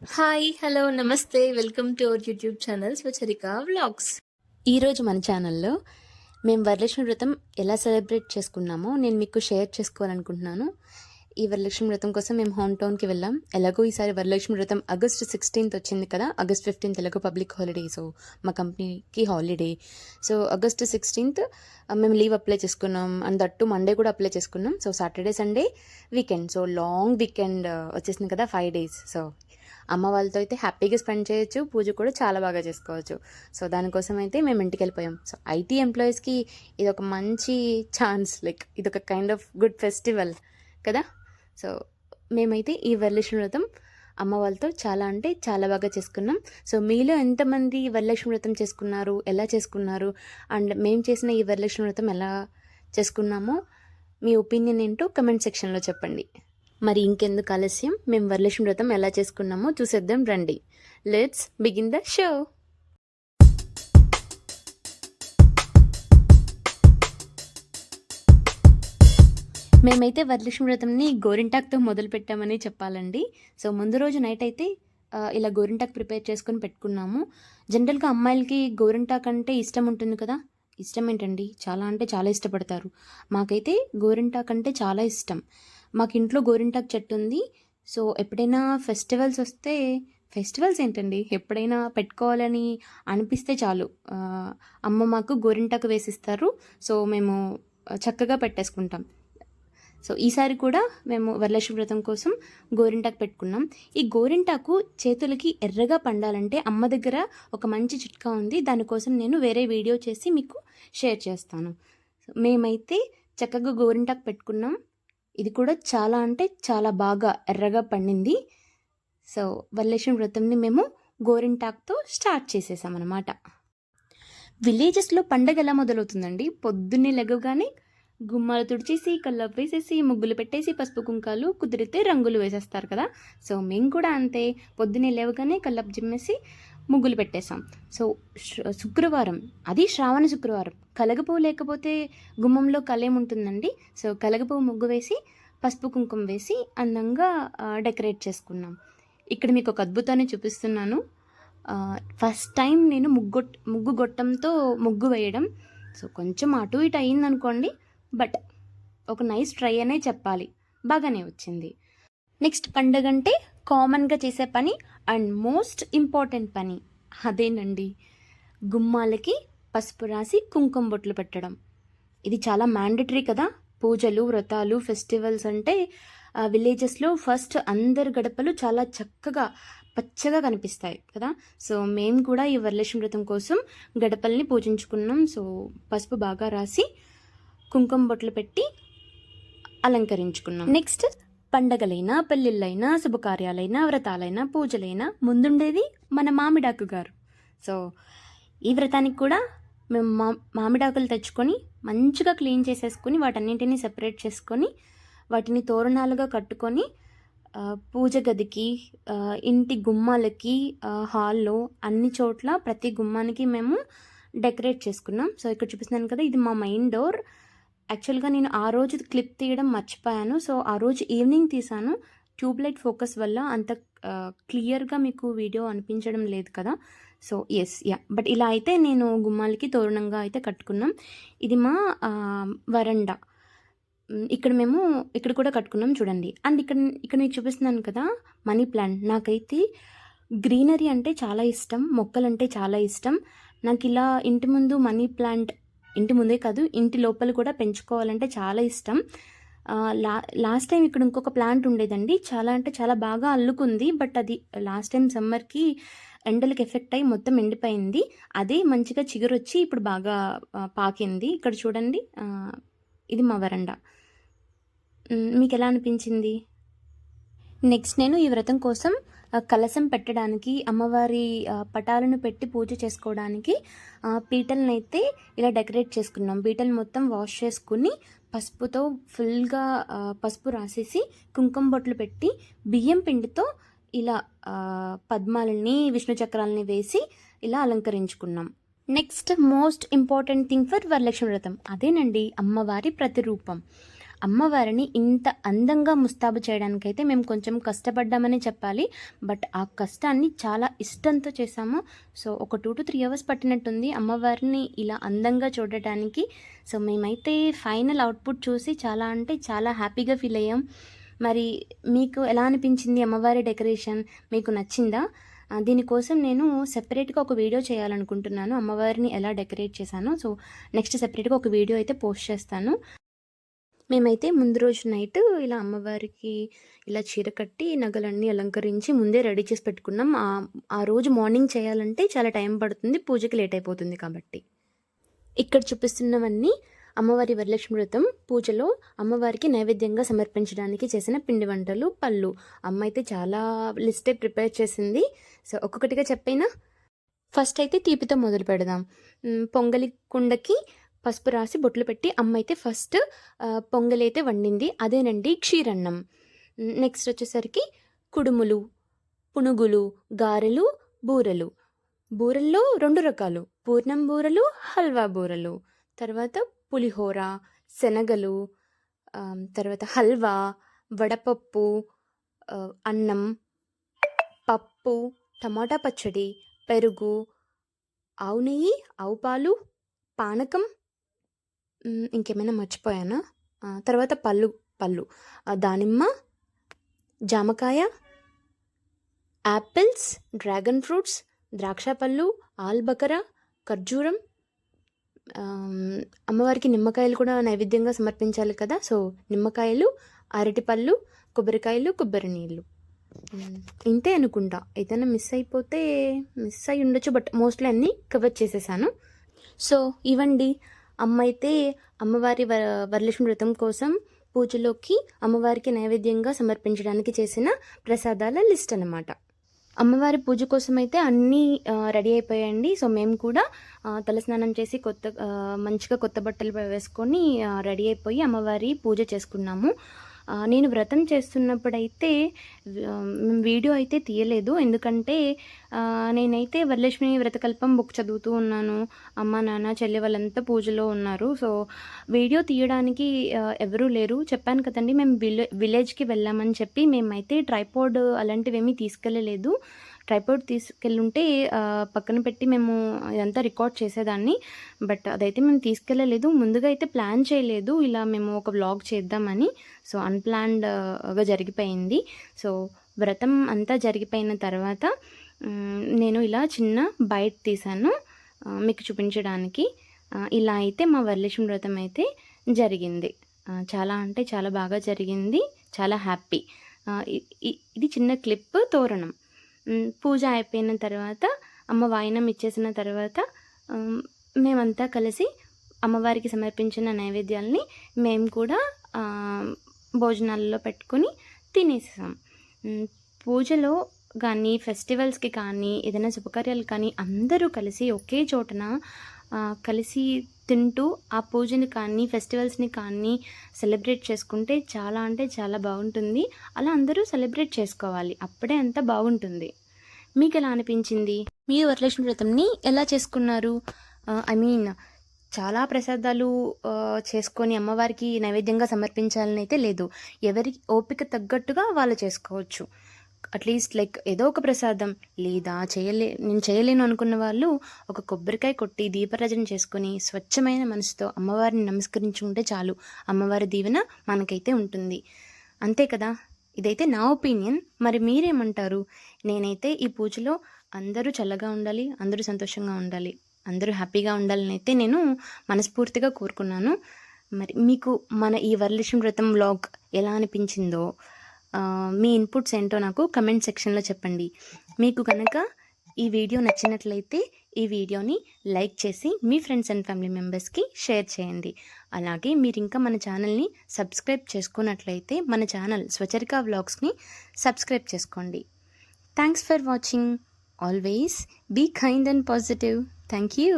Hi hello నమస్తే welcome to our YouTube channel Swacharika vlogs ఈరోజు మన ఛానల్లో మేము వరలక్ష్మి వ్రతం ఎలా సెలబ్రేట్ చేసుకున్నామో నేను మీకు షేర్ చేసుకోవాలనుకుంటున్నాను. ఈ వరలక్ష్మి వ్రతం కోసం మేము హోమ్ టౌన్కి వెళ్ళాం. ఎలాగో ఈసారి వరలక్ష్మి వ్రతం ఆగస్ట్ సిక్స్టీన్త్ వచ్చింది కదా. ఆగస్ట్ ఫిఫ్టీన్త్ ఎలాగో పబ్లిక్ హాలిడే సో మా కంపెనీకి హాలిడే సో ఆగస్ట్ సిక్స్టీన్త్ మేము లీవ్ అప్లై చేసుకున్నాం. అండ్ దట్టు మండే కూడా అప్లై చేసుకున్నాం. So Saturday Sunday weekend so long weekend వచ్చేసింది కదా ఫైవ్ డేస్ సో అమ్మ వాళ్ళతో అయితే హ్యాపీగా స్పెండ్ చేయొచ్చు పూజ కూడా చాలా బాగా చేసుకోవచ్చు. సో దానికోసం అయితే మేము ఇంటికి వెళ్ళిపోయాం. సో ఐటీ ఎంప్లాయీస్కి ఇది ఒక మంచి ఛాన్స్ లైక్ ఇది ఒక కైండ్ ఆఫ్ గుడ్ ఫెస్టివల్ కదా? సో మేమైతే ఈ వరలక్ష్మి వ్రతం అమ్మ వాళ్ళతో చాలా అంటే చాలా బాగా చేసుకున్నాం. సో మీలో ఎంతమంది వరలక్ష్మి వ్రతం చేసుకున్నారు ఎలా చేసుకున్నారు అండ్ మేము చేసిన ఈ వరలక్ష్మి వ్రతం ఎలా చేసుకున్నామో మీ ఒపీనియన్ ఏంటో కమెంట్ సెక్షన్లో చెప్పండి. మరి ఇంకెందుకు ఆలస్యం? మేము వరలక్ష్మి వ్రతం ఎలా చేసుకున్నామో చూసేద్దాం రండి. లెట్స్ బిగిన్ ద షో మేమైతే వరలక్ష్మి వ్రతంని గోరింటాక్తో మొదలు పెట్టామని చెప్పాలండి. సో ముందు రోజు నైట్ అయితే ఇలా గోరింటాక్ ప్రిపేర్ చేసుకొని పెట్టుకున్నాము. జనరల్గా అమ్మాయిలకి గోరింటాక్ అంటే ఇష్టం ఉంటుంది కదా? ఇష్టం ఏంటండి? చాలా అంటే చాలా ఇష్టపడతారు. మాకైతే గోరింటాక్ అంటే చాలా ఇష్టం. మాకు ఇంట్లో గోరింటాకు చెట్టు ఉంది సో ఎప్పుడైనా ఫెస్టివల్స్ వస్తే ఫెస్టివల్స్ ఏంటండి? ఎప్పుడైనా పెట్టుకోవాలని అనిపిస్తే చాలు. అమ్మ మాకు గోరింటాకు వేసిస్తారు. సో మేము చక్కగా పెట్టేసుకుంటాం. సో ఈసారి కూడా మేము వరలక్ష్మి వ్రతం కోసం గోరింటాకు పెట్టుకున్నాం. ఈ గోరింటాకు చేతులకి ఎర్రగా పండాలంటే అమ్మ దగ్గర ఒక మంచి చిట్కా ఉంది. దానికోసం నేను వేరే వీడియో చేసి మీకు షేర్ చేస్తాను. మేమైతే చక్కగా గోరింటాకు పెట్టుకున్నాం. ఇది కూడా చాలా అంటే చాలా బాగా ఎర్రగా పండింది. సో వరలక్ష్మి వ్రతంని మేము గోరింటాక్తో స్టార్ట్ చేసేసామన్నమాట. అనమాట విలేజెస్లో పండగ ఎలా మొదలవుతుందండి? పొద్దున్నే లెగవగానే గుమ్మాలు తుడిచేసి కల్లాపు వేసేసి ముగ్గులు పెట్టేసి పసుపు కుంకాలు కుదిరితే రంగులు వేసేస్తారు కదా? సో మేము కూడా అంతే. పొద్దున్నే లేవగానే కల్లాపు జిమ్మేసి ముగ్గులు పెట్టేసాం సో శుక్రవారం అది శ్రావణ శుక్రవారం. కలగపువ్వు లేకపోతే గుమ్మంలో కలేముంటుందండి సో కలగపువ్వు ముగ్గు వేసి పసుపు కుంకుమ వేసి అందంగా డెకరేట్ చేసుకున్నాం. ఇక్కడ మీకు ఒక అద్భుతాన్ని చూపిస్తున్నాను. ఫస్ట్ టైం నేను ముగ్గు ముగ్గు గొట్టంతో ముగ్గు వేయడం. సో కొంచెం అటు ఇటు అయిందనుకోండి బట్ ఒక నైస్ ట్రై అనే చెప్పాలి. బాగానే వచ్చింది. నెక్స్ట్ పండగ అంటే కామన్గా చేసే పని అండ్ మోస్ట్ ఇంపార్టెంట్ పని. అదేనండి. గుమ్మాలకి పసుపు రాసి కుంకుమ బొట్లు పెట్టడం. ఇది చాలా మ్యాండటరీ కదా. పూజలు వ్రతాలు ఫెస్టివల్స్ అంటే విలేజెస్లో ఫస్ట్ అందరు గడపలు చాలా చక్కగా పచ్చగా కనిపిస్తాయి కదా. సో మేము కూడా ఈ వరలక్ష్మి వ్రతం కోసం గడపల్ని పూజించుకున్నాం. సో పసుపు బాగా రాసి కుంకుమ బొట్లు పెట్టి అలంకరించుకున్నాం. నెక్స్ట్ పండగలైనా పెళ్ళిళ్ళైనా శుభకార్యాలైనా వ్రతాలైనా పూజలైనా ముందుండేది మన మామిడాకు గారు. సో ఈ వ్రతానికి కూడా మేము మా మామిడాకులు తెచ్చుకొని మంచిగా క్లీన్ చేసేసుకొని వాటన్నింటినీ సెపరేట్ చేసుకొని వాటిని తోరణాలుగా కట్టుకొని పూజ గదికి ఇంటి గుమ్మాలకి హాల్లో అన్ని చోట్ల ప్రతి గుమ్మానికి మేము డెకరేట్ చేసుకున్నాం. సో ఇక్కడ చూపిస్తున్నాను కదా ఇది మా మెయిన్ డోర్. యాక్చువల్గా నేను ఆ రోజు క్లిప్ తీయడం మర్చిపోయాను. సో ఆ రోజు ఈవినింగ్ తీసాను ట్యూబ్లైట్ ఫోకస్ వల్ల అంత క్లియర్గా మీకు వీడియో అనిపించడం లేదు కదా. సో ఎస్ యా బట్ ఇలా అయితే నేను గుమ్మాలకి తోరణంగా అయితే కట్టుకున్నాం. ఇది మా వరండా. ఇక్కడ మేము ఇక్కడ కూడా కట్టుకున్నాం చూడండి. అండ్ ఇక్కడ ఇక్కడ మీకు చూపిస్తున్నాను కదా మనీ ప్లాంట్. నాకైతే గ్రీనరీ అంటే చాలా ఇష్టం మొక్కలంటే చాలా ఇష్టం. నాకు ఇలా ఇంటి ముందు మనీ ప్లాంట్ ఇంటి ముందే కాదు ఇంటి లోపల కూడా పెంచుకోవాలంటే చాలా ఇష్టం. లా లాస్ట్ టైం ఇక్కడ ఇంకొక ప్లాంట్ ఉండేదండి. చాలా అంటే చాలా బాగా అల్లుకుంది బట్ అది లాస్ట్ టైం సమ్మర్కి ఎండలకు ఎఫెక్ట్ అయ్యి మొత్తం ఎండిపోయింది. అదే మంచిగా చిగురొచ్చి ఇప్పుడు బాగా పాకింది. ఇక్కడ చూడండి ఇది మా వరండా. మీకు ఎలా అనిపించింది? నెక్స్ట్ నేను ఈ వ్రతం కోసం కలశం పెట్టడానికి అమ్మవారి పటాలను పెట్టి పూజ చేసుకోవడానికి ఆ, పీటలను అయితే ఇలా డెకరేట్ చేసుకున్నాం. పీటలు మొత్తం వాష్ చేసుకుని పసుపుతో ఫుల్గా పసుపు రాసేసి కుంకుమ బొట్లు పెట్టి బియ్యం పిండితో ఇలా పద్మాలని విష్ణు చక్రాలని వేసి ఇలా అలంకరించుకున్నాం. Next most important thing for Varalakshmi Vratam. అదేనండి అమ్మవారి ప్రతిరూపం. అమ్మవారిని ఇంత అందంగా ముస్తాబు చేయడానికైతే మేము కొంచెం కష్టపడ్డామని చెప్పాలి. బట్ ఆ కష్టాన్ని చాలా ఇష్టంతో చేసాము సో ఒక టూ టు త్రీ అవర్స్ పట్టినట్టుంది అమ్మవారిని ఇలా అందంగా చూడటానికి. సో మేమైతే ఫైనల్ అవుట్పుట్ చూసి చాలా అంటే చాలా హ్యాపీగా ఫీల్ అయ్యాం. మరి మీకు ఎలా అనిపించింది అమ్మవారి డెకరేషన్? మీకు నచ్చిందా? దీనికోసం నేను సెపరేట్గా ఒక వీడియో చేయాలనుకుంటున్నాను. అమ్మవారిని ఎలా డెకరేట్ చేశాను. సో నెక్స్ట్ సెపరేట్గా ఒక వీడియో అయితే పోస్ట్ చేస్తాను. మేమైతే ముందు రోజు నైట్ ఇలా అమ్మవారికి ఇలా చీర కట్టి నగలన్నీ అలంకరించి ముందే రెడీ చేసి పెట్టుకున్నాం. ఆ ఆ రోజు మార్నింగ్ చేయాలంటే చాలా టైం పడుతుంది. పూజకి లేట్ అయిపోతుంది కాబట్టి. ఇక్కడ చూపిస్తున్నవన్నీ అమ్మవారి వరలక్ష్మి వ్రతం పూజలో అమ్మవారికి నైవేద్యంగా సమర్పించడానికి చేసిన పిండి వంటలు పళ్ళు. అమ్మ అయితే చాలా లిస్టే ప్రిపేర్ చేసింది. సో ఒక్కొక్కటిగా చెప్పైనా? ఫస్ట్ అయితే తీపితో మొదలు పెడదాం. పొంగలి కుండకి పసుపు రాసి బొట్లు పెట్టి అమ్మ అయితే ఫస్ట్ పొంగలైతే వండింది. అదేనండి క్షీరన్నం. నెక్స్ట్ వచ్చేసరికి కుడుములు పునుగులు గారెలు బూరెలు. బూరెల్లో రెండు రకాలు. పూర్ణం బూరెలు హల్వా బూరెలు. తర్వాత పులిహోర శనగలు తర్వాత హల్వా వడపప్పు అన్నం పప్పు టమాటా పచ్చడి పెరుగు ఆవు నెయ్యి ఆవు పాలు పానకం ఇంకేమైనా మర్చిపోయానా? తర్వాత పళ్ళు పళ్ళు. దానిమ్మ జామకాయ యాపిల్స్ డ్రాగన్ ఫ్రూట్స్ ద్రాక్ష పళ్ళు ఆల్బకర ఖర్జూరం. అమ్మవారికి నిమ్మకాయలు కూడా నైవేద్యంగా సమర్పించాలి కదా. సో నిమ్మకాయలు అరటిపళ్ళు కొబ్బరికాయలు కొబ్బరి నీళ్ళు. ఇంతే అనుకుంటా. ఏదైనా మిస్ అయిపోతే మిస్ అయి ఉండొచ్చు బట్ మోస్ట్లీ అన్నీ కవర్ చేసేసాను. సో ఇవండి అమ్మ అయితే అమ్మవారి వర వరలక్ష్మి వ్రతం కోసం పూజలోకి అమ్మవారికి నైవేద్యంగా సమర్పించడానికి చేసిన ప్రసాదాల లిస్ట్ అన్నమాట. అమ్మవారి పూజ కోసం అయితే అన్నీ రెడీ అయిపోయాయండి. సో మేము కూడా తలస్నానం చేసి కొత్త మంచిగా కొత్త బట్టలు వేసుకొని రెడీ అయిపోయి అమ్మవారి పూజ చేసుకున్నాము. నేను వ్రతం చేస్తున్నప్పుడైతే వీడియో అయితే తీయలేదు. ఎందుకంటే నేనైతే వరలక్ష్మి వ్రతకల్పం బుక్ చదువుతూ ఉన్నాను. అమ్మ నాన్న చెల్లి వాళ్ళంతా పూజలో ఉన్నారు. సో వీడియో తీయడానికి ఎవరూ లేరు. చెప్పాను కదండి మేము విలే విలేజ్కి వెళ్ళామని చెప్పి మేమైతే ట్రైపోర్డ్ అలాంటివేమీ తీసుకెళ్ళలేదు. ట్రైపోర్ట్ తీసుకెళ్ళుంటే పక్కన పెట్టి మేము ఇదంతా రికార్డ్ చేసేదాన్ని. బట్ అదైతే మేము తీసుకెళ్ళలేదు. ముందుగా అయితే ప్లాన్ చేయలేదు. ఇలా మేము ఒక వ్లాగ్ చేద్దామని. సో అన్ప్లాన్డ్గా జరిగిపోయింది. సో వ్రతం అంతా జరిగిపోయిన తర్వాత నేను ఇలా చిన్న బయట తీసాను మీకు చూపించడానికి. ఇలా అయితే మా వరలక్ష్మి వ్రతం అయితే జరిగింది. చాలా అంటే చాలా బాగా జరిగింది. చాలా హ్యాపీ. ఇది చిన్న క్లిప్ తోరణం. పూజ అయిపోయిన తర్వాత అమ్మ వాయినం ఇచ్చేసిన తర్వాత మేమంతా కలిసి అమ్మవారికి సమర్పించిన నైవేద్యాలని మేము కూడా భోజనాలలో పెట్టుకొని తినేసాం పూజలో కానీ ఫెస్టివల్స్కి కానీ ఏదైనా శుభకార్యాలు కానీ అందరూ కలిసి ఒకే చోటన కలిసి తింటూ ఆ పూజని కానీ ఫెస్టివల్స్ని కానీ సెలబ్రేట్ చేసుకుంటే చాలా అంటే చాలా బాగుంటుంది. అలా అందరూ సెలబ్రేట్ చేసుకోవాలి. అప్పుడే అంత బాగుంటుంది. మీకు ఎలా అనిపించింది? మీరు వరలక్ష్మి వ్రతంని ఎలా చేసుకున్నారు? ఐ మీన్ చాలా ప్రసాదాలు చేసుకొని అమ్మవారికి నైవేద్యంగా సమర్పించాలని అయితే లేదు. ఎవరి ఓపిక తగ్గట్టుగా వాళ్ళు చేసుకోవచ్చు. అట్లీస్ట్ లైక్ ఏదో ఒక ప్రసాదం లేదా చేయలే నేను చేయలేను అనుకున్న వాళ్ళు ఒక కొబ్బరికాయ కొట్టి దీపారాజన చేసుకొని స్వచ్ఛమైన మనసుతో అమ్మవారిని నమస్కరించుకుంటే చాలు. అమ్మవారి దీవెన మనకైతే ఉంటుంది. అంతే కదా? ఇదైతే నా ఒపీనియన్. మరి మీరేమంటారు? నేనైతే ఈ పూజలో అందరూ చల్లగా ఉండాలి అందరూ సంతోషంగా ఉండాలి అందరూ హ్యాపీగా ఉండాలని అయితే నేను మనస్ఫూర్తిగా కోరుకున్నాను. మరి మీకు మన ఈ వరలక్ష్మి వ్రతం వ్లాగ్ ఎలా అనిపించిందో మీ ఇన్పుట్స్ ఏంటో నాకు కమెంట్ సెక్షన్లో చెప్పండి. మీకు కనుక ఈ వీడియో నచ్చినట్లయితే ఈ వీడియోని లైక్ చేసి మీ ఫ్రెండ్స్ అండ్ ఫ్యామిలీ మెంబర్స్కి షేర్ చేయండి. అలాగే మీరు ఇంకా మన ఛానల్ని సబ్స్క్రైబ్ చేసుకున్నట్లయితే మన ఛానల్ స్వచరిక వ్లాగ్స్ని సబ్స్క్రైబ్ చేసుకోండి. Thanks for watching always be kind and positive thank you